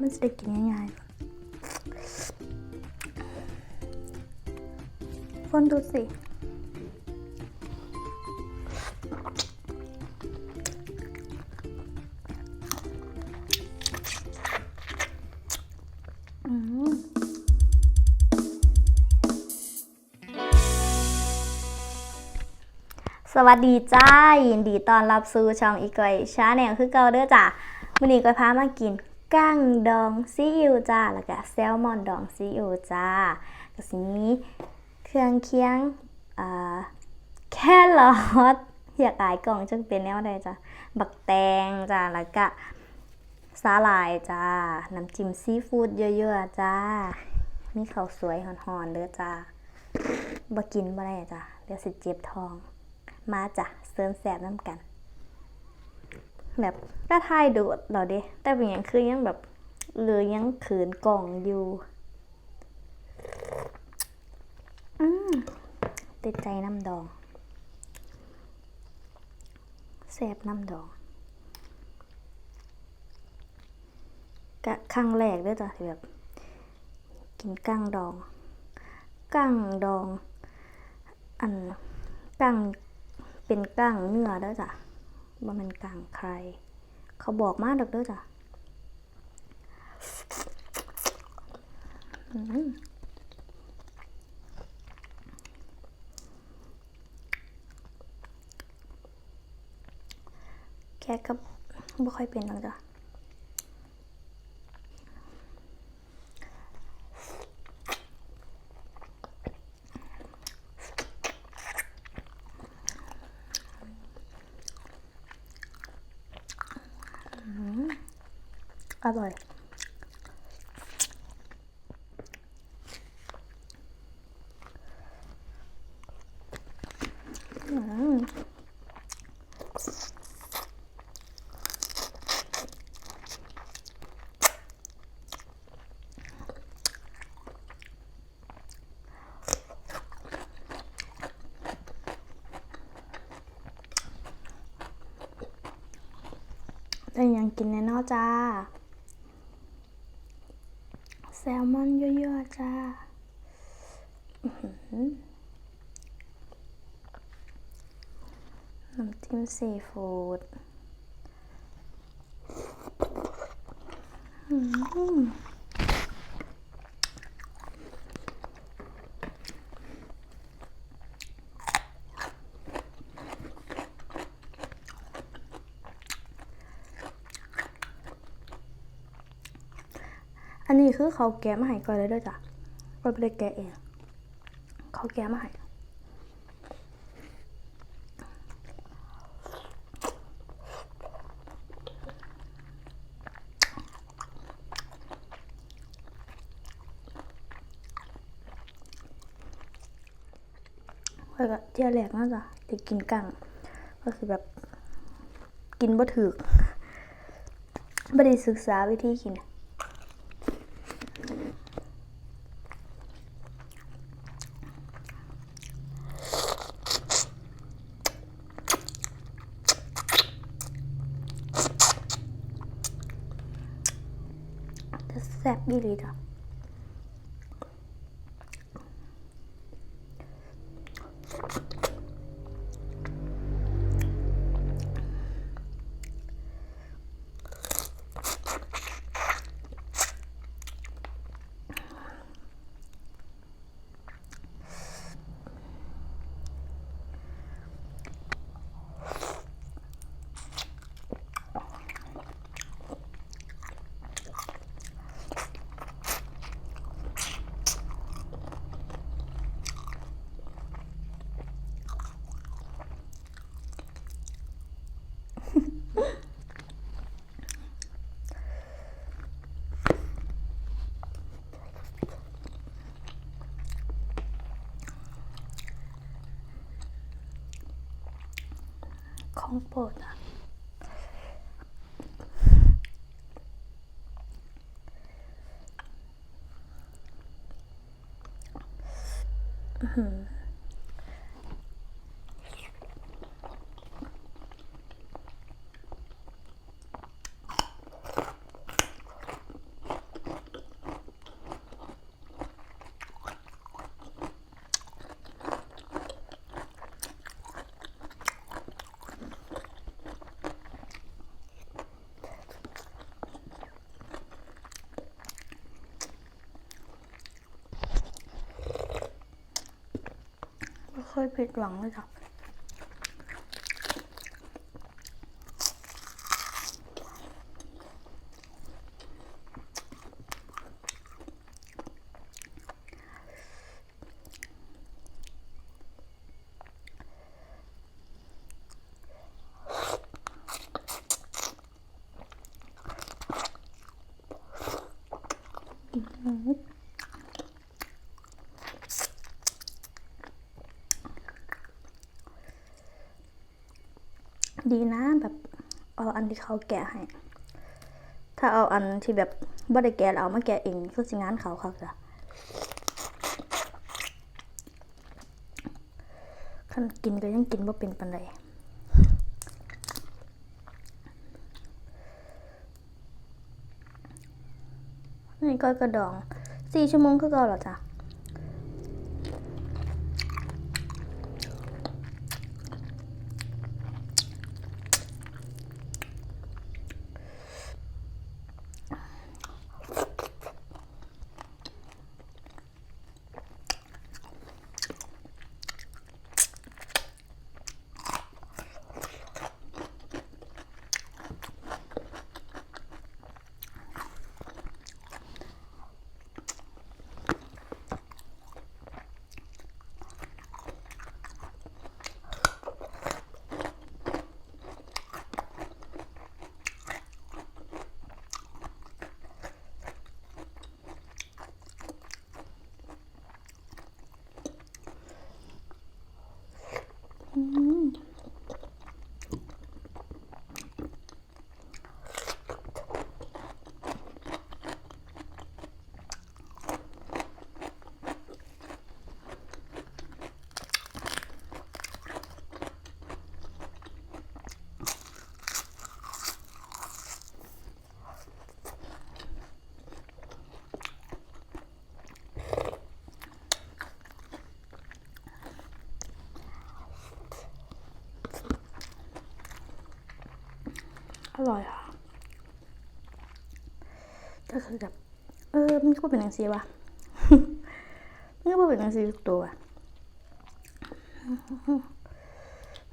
มันจะได้กินง่ายๆฟนดูสิอืมสวัสดีจ้ายินดีตอนรับสู่ช่องอีกอยชาแนลคือเก่าเด้อจ้ะมื้อนี้ก็พามากิน กั้งดองซีอิ๊วจ้า แล้วก็แซลมอนดองซีอิ๊วจ้าก็สิมีเครื่องเคียงอ่าแครอทอยากอายกล่องจังเป็นแนวใดจ้ะบักแตงจ้า แล้วก็สาหร่ายจ้า น้ำจิ้มซีฟู้ดเยอะๆจ้า มีข้าวสวยหอนๆเด้อจ้าบ่กินบ่ได้จ้ะเดี๋ยวสิเจ็บท้อง มาจ้ะเสริมแสบน้ำกัน แบบก็ทายดูดเราเด้แต่เป็นอย่างคือยังแบบหรือยังขืนกล่องอยู่ อืมติดใจน้ำดองแสบน้ำดองกะครั้งแรกด้วยจ้ะแบบ กินกั้งดอง กั้งดอง อันกั้งเป็นกั้งเนื้อเด้อจ้ะ ว่ามันกลางใคร เขาบอกมากดอกเด้อจ้ะแค่ก็บ่ค่อยเป็นหรอกจ้ะ อร่อย อืมแต่ยังกินแน่นอนจ้า ลมอนเยอะๆจ้าน้ำจิ้มซีฟู้ดอื้อ อันนี้คือเขาแกะมาให้ก่อนเลยด้วยจ้ะก็ไม่ได้แกะเอง เขาแกะมาให้แล้วก็เที่ยแรกน่าจะได้กินกังก็คือแบบกินบ่ถึกไม่ได้ศึกษาวิธีกิน ข คยผิดหวังเลยจ้ะ ดีนะแบบเอาอันที่เขาแกะให้ ถ้าเอาอันที่แบบบ่ได้แกะเอามาแกะเองคือสิงานเขาเขาจ้ะคันกินก็ยังกินบ่เป็นปานใดนี่ก็กระดองสี่ชั่วโมงคือเก่าเหรอจ๊ะ อร่อยอะ ก็คือแบบเออมันก็เป็นหนังสีวะมันก็เป็นหนังสีทุกตัวอะ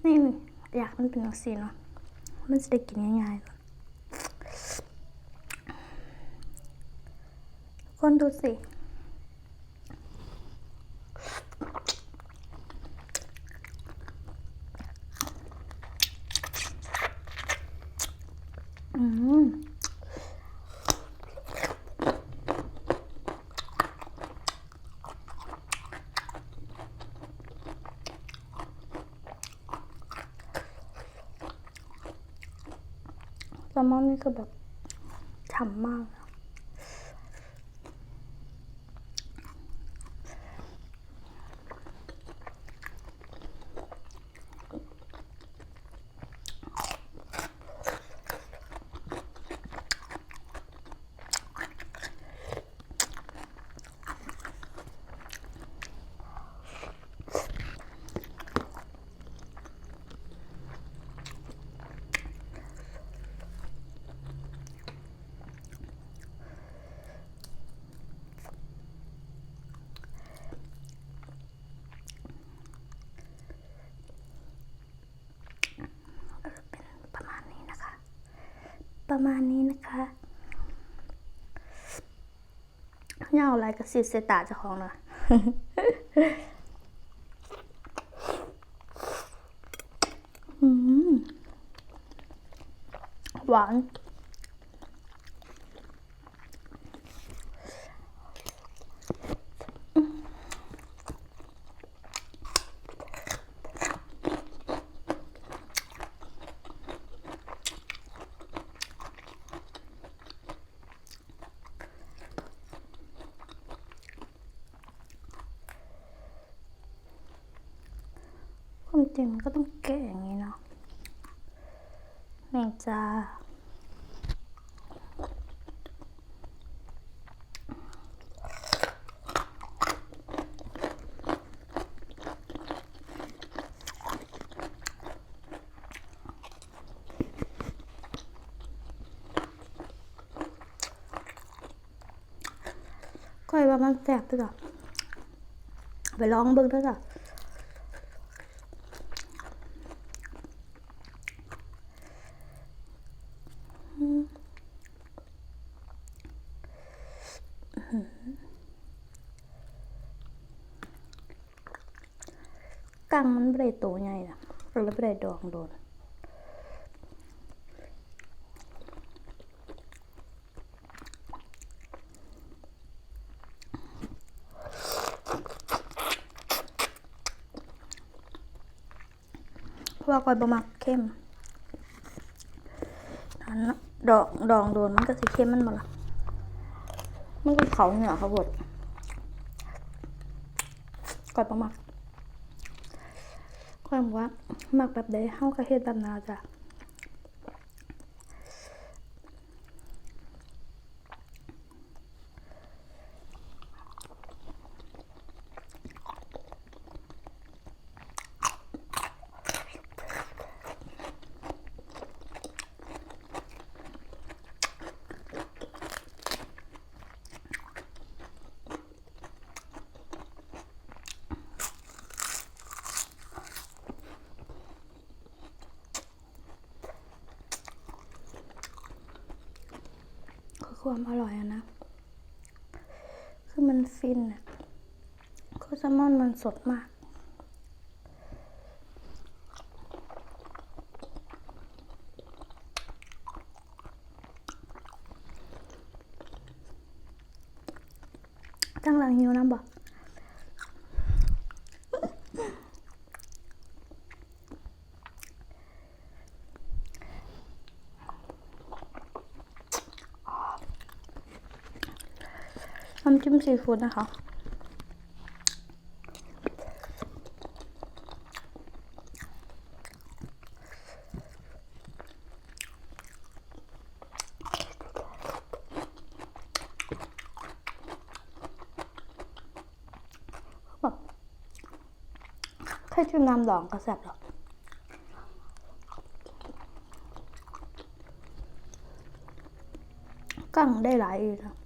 นี่อยากมันเป็นหนังสีเนาะมันจะได้กินง่ายๆคนดูสิ อืม แซลมอนนี่คือแบบฉ่ำมากอะประมาณนี้นะคะ ประมาณนี้นะคะย่าเอาอะไรกับสิเซตาเจ้าของหน่อยอืมหวาน ความจริงมันก็ต้องแกะอย่างนี้เนาะนี่จ้าก้อยว่ามันแซ่บด้วยจ้ะไปลองเบิ่งด้วยจ้ะ กังมันไม่ได้โตใหญ่นะก็เลยไม่ได้ดองโดนเพราะว่าก้อยบะมักเข้มอันนั้นดอกดองโดนมันก็สิเข้มมันหมดละมันก็เขาเหนือเขาบดก้อยบะมัก ก้อยบอกว่ามักแบบใดเฮากระเฮ็ดแบบนาจ้ะ ความอร่อยอะนะ คือมันฟินอะคือแซลมอนมันสดมาก ตั้งหลังหิวน้ำบอก มซีฟู้ดนะคะ แค่จิ้มน้ำดองก็แซ่บแล้วกั้งได้หลายอีกนะ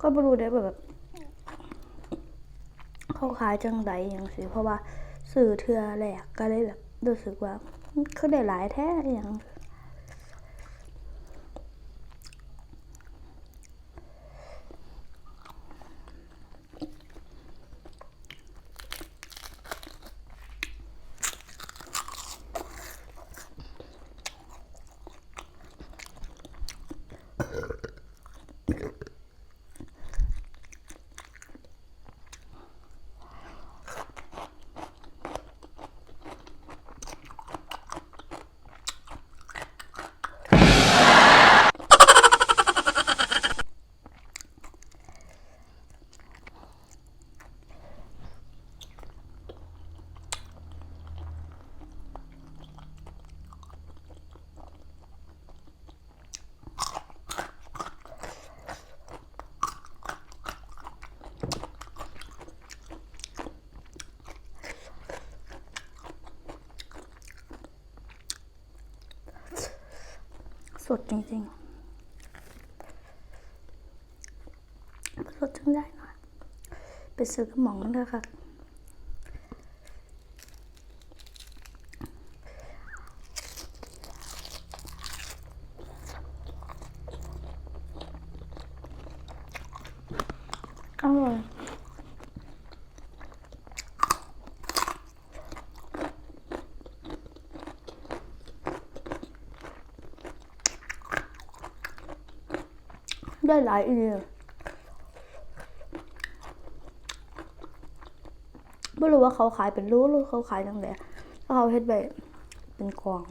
ก็ไม่รู้ได้แบบเขาขายจังไดอย่างสิเพราะว่าสื่อเทือแหลกก็เลยแบบรู้สึกว่าเขาได้หลายแท้อย่าง สดจริงๆสดจังได้หน่อยไปซื้อกระหม่อมมันเถอะค่ะอร่อย หลายอีเดียไม่รู้ว่าเขาขายเป็นรู้หรือเขาขายจังไดถ้าเขาเฮ็ดแบบเป็นกล่อง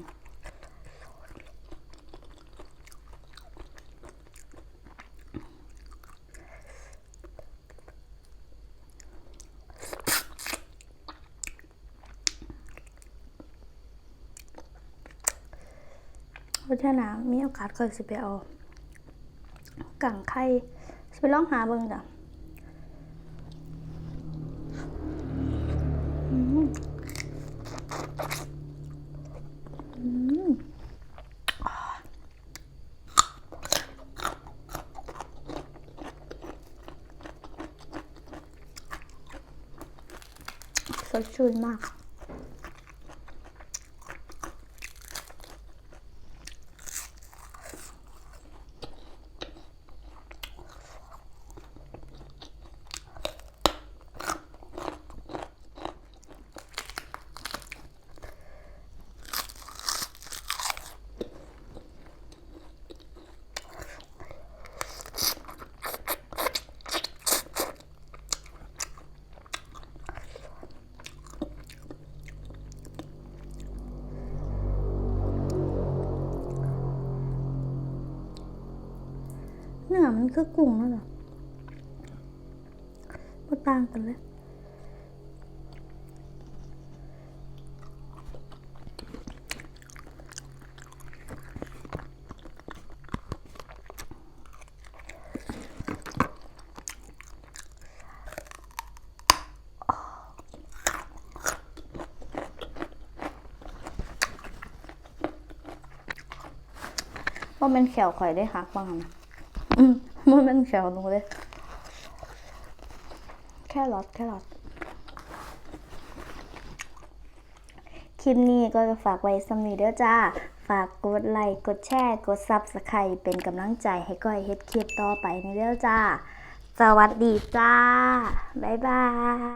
เพราะฉะนั้นมีโอกาสก็สิไปเอา กังไข่ไปลองหาเบิ่งจ้ะสดชื่นมาก เนื้อมันคือกุ้งนั่นเหรอบ่ต่างกันเลยว่าเป็นแขวข่อยได้หักบ้างนะอื มว่าเป็นแขวหนูเลย แค่รอทแค่รอทคลิปนี้ก็จะฝากไว้สำนีเด้อจ้า ฝากกดไลค์กดแชร์กดซับสไครป์เป็นกำลังใจให้ก้อยเฮ็ดคลิปต่อไปในเด้อจ้า สวัสดีจ้า บ๊ายบาย